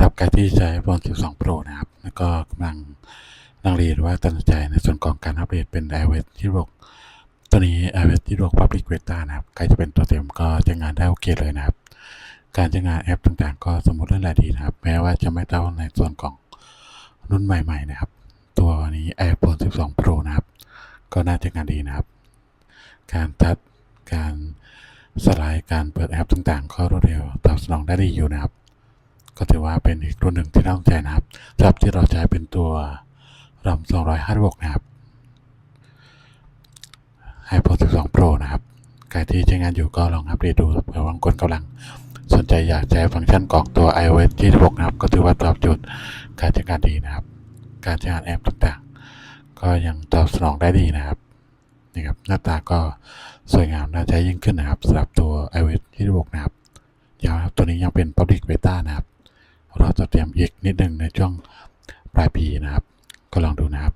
หรับใครที่ใช้ iPhone 12 Pro นะครับ แล้วก็กำลังลังเลหรือว่าตัดสินใจในส่วนของการอัปเดตเป็น iOS ที่6ตัวนี้ iOS ที่6 Public Beta นะครับ ใครจะเป็นตัวเต็มก็ใช้งานได้โอเคเลยนะครับ การใช้งานแอปต่างๆ ก็สมมติเรื่องรายดีนะครับ แม้ว่าจะไม่เท่าในส่วนของรุ่นใหม่ ๆ นะครับ ตัวนี้ iPhone 12 Pro นะครับ ก็น่าจะงานดีนะครับ การทัดการสไลด์การเปิดแอปต่างๆ ก็รวดเร็วตอบสนองได้ดีอยู่นะครับ ก็ถือว่าเป็นอีกรุ่นหนึ่งที่น่าสนใจนะครับสำหรับที่เราใช้เป็นตัว RAM 256 นะครับ iPhone 12 Pro นะครับใครที่ใช้งานอยู่ก็ลองอัปเดตดูเผื่อบางคนกำลังสนใจอยากใช้ฟังก์ชันของตัว iOS 26 นะครับ ก็ถือว่าตอบโจทย์การใช้งานดีนะครับ การใช้งานแอปต่างๆ ก็ยังตอบสนองได้ดีนะครับนี่ครับหน้าตาก็สวยงามน่าใช้ยิ่งขึ้นนะครับสำหรับตัว iOS 26 นะครับยาวนะครับตัวนี้ยังเป็น Public Beta นะครับ เราจะเตรียมอีกนิดหนึ่งในช่วงปลายปีนะครับ ก็ลองดูนะครับ